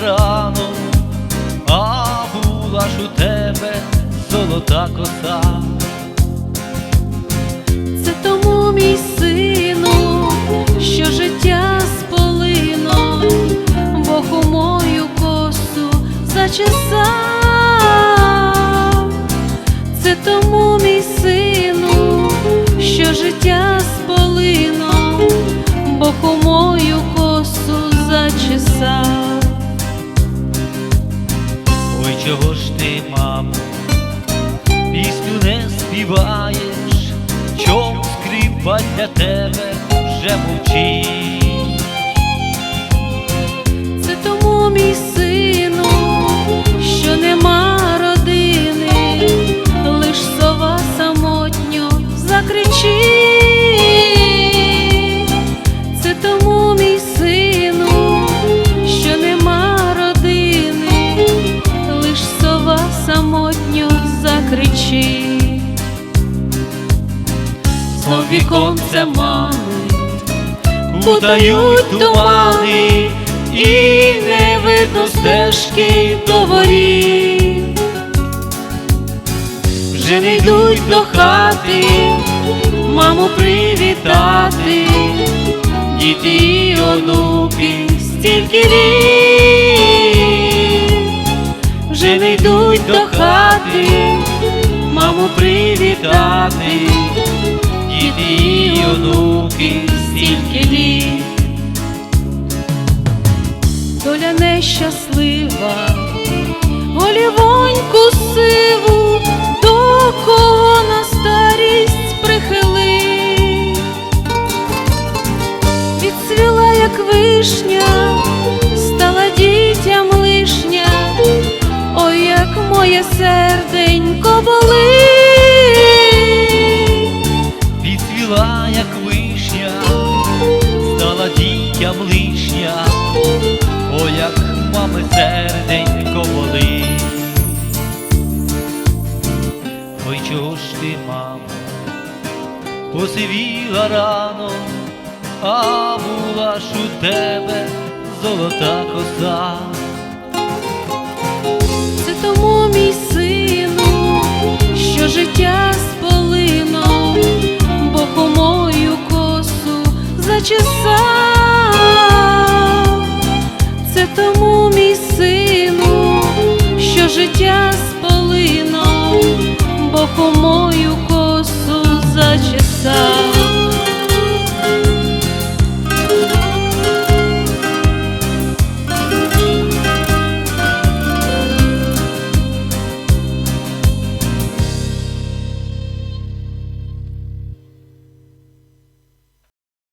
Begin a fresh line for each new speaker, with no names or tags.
рано, а була ж у
тебе золота коса. Ти, мамо, пісню не співаєш, чом скрипа для тебе вже мовчить.
Це тому мій сину, Знов віконце мами
Кутають тумани і не видно стежки до воріт.
вже не йдуть до хати, маму привітати, діти і онуки стільки літ, вже не йдуть до хати, маму привітати, онуки стільки літ. Доля нещаслива, голівоньку сиву, до кого на старість прихили, відцвіла, як вишня, стала дітям лишня, ой, як моє серденько болить.
Як вишня, стала дітям лишня, о, як мами серденько болить. Ой, чого ж ти, мамо, посивіла рано, а була ж у тебе золота коса.
руку мою косу зачесав.